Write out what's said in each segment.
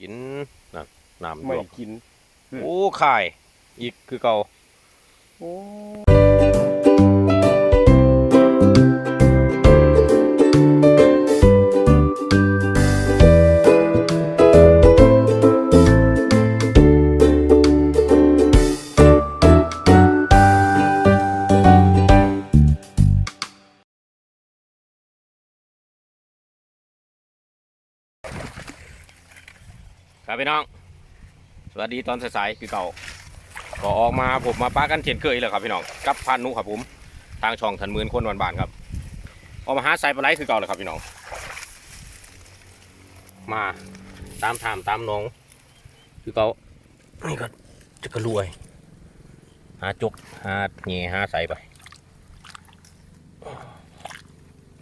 กินนั่นน้ำไม่ลวกกินอืมโอ้ข่าย อีกคือเก่าโอ้ ครับพี่น้อง สวัสดีตอนสายๆคือเก่า ก็ออกมาผมมาป้ากันเช่นเคยเลยครับพี่น้อง กับพันนุครับผม ทางช่องทันมื่นคนวันบานครับ ออกมาหาสายปลาไหลคือเก่าเลยครับพี่น้อง มาตามถามตามน้อง คือเก่านี่ก็จะกระรวย หาจกหาเงี้หาใสไป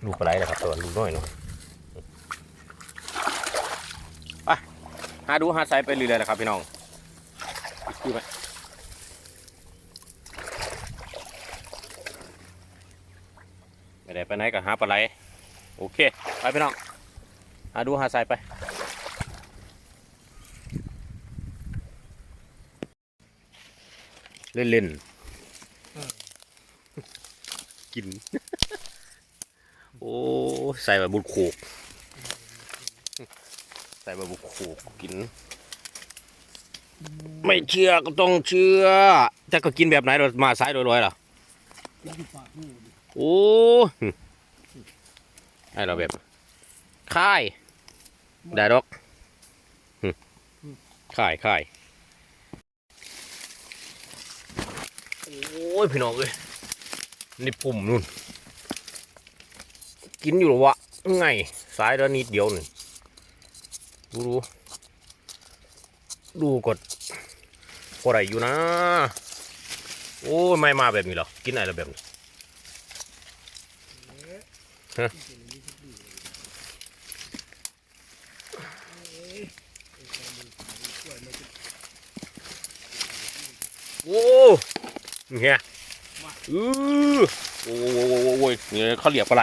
ลูกปลาไหลเลยครับตัวลูกน้อยหน่อยไป หาดูหาใส่ไปเรื่อยๆนะครับพี่น้องคือไปไม่ได้ไปไหนก็หาปลาไหลโอเค ไปพี่น้องหาดูหาใส่ไปเล่นๆกิน โอ้ ใส่แบบบุญโขกใส่บบบุญโขกกิน ไม่เชื่อก็ต้องเชื่อจะก็กินแบบไหนเรามาซ้ายโดยร้อยล่ะโอ้หึไอเราแบบค่ายได้ดอกค่ายค่ายโอ้ยพี่น้องเอ้ยนี่ปุ่มนู่น กินอยู่หรอวะไงสายแล้วนิดเดียวหนึ่ง ดูดูดูกดพอไรอยู่นะ โอ้ยไม่มาแบบนี้หรอ กินอะไรแบบนี้ฮะโอ้เงี้ยอือโอ้โหโอ้โหโอ้โหนี่เขาเรียกปลาไหล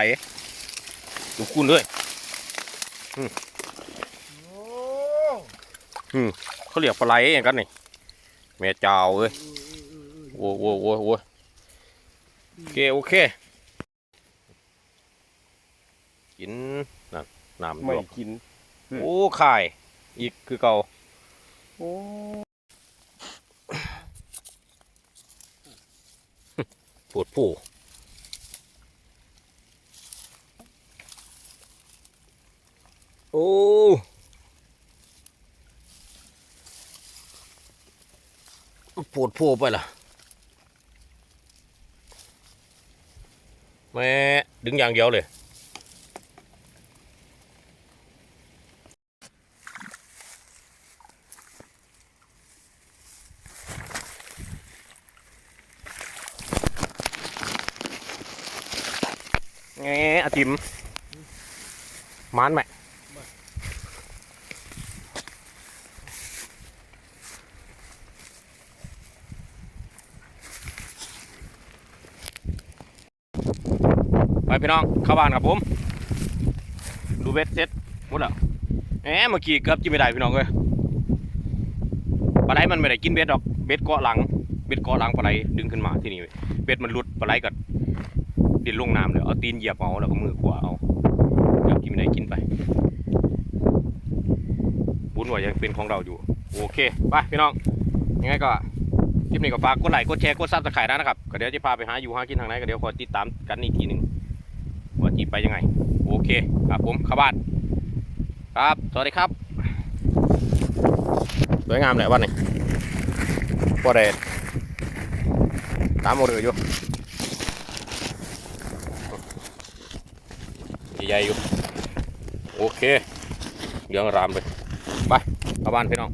ดูคุณด้วยโอ้เขาเรียกปลาไหลอย่างกันนี่แม่เจ้าเอ้ยโอ้โหโอ้โหโอ้โหโอเคโอเคกินนั่นน้ำลไม่วกกิน โอ้ข่ายอีกคือเก่าโอ้ปวดผู้โอ้ ปวดผู้ไปล่ะแม่ดึงอย่างเดียวเลยแงอาติมมานไหม พี่น้องเข้าบ้านครับผม ดูเบ็ดเซ็ตหมดแล้วแหมเมื่อกี้เกือบกินไม่ได้พี่น้องเลยปลาไหลมันไม่ได้กินเบ็ดดอกเบ็ดเกาะหลังเบ็ดเกาะหลังปลาไหลดึงขึ้นมาที่นี่เบ็ดมันหลุดปลาไหลกัดดินลงน้ำเลยเอาตีนเหยียบเอาแล้วก็มือขวาเอาอยากกินไม่ได้กินไปบุญว่ายังเป็นของเราอยู่โอเคไปพี่น้องยังไงก็คลิปนี้ก็ฝากกดไลค์กดแชร์กดซับสไครต์นะครับก็เดี๋ยวจะพาไปหาอยู่หากินทางไหนก็เดี๋ยวคอยติดตามกันอีกทีหนึ่ง จีไปยังไง โอเคครับผมเข้าบ้านครับ สวัสดีครับ สวยงามแหละวันนี้พอได้ตามโมเดลอยู่ใหญ่ๆอยู่ โอเคเรื่องรามไปไปเข้าบ้านพี่น้อง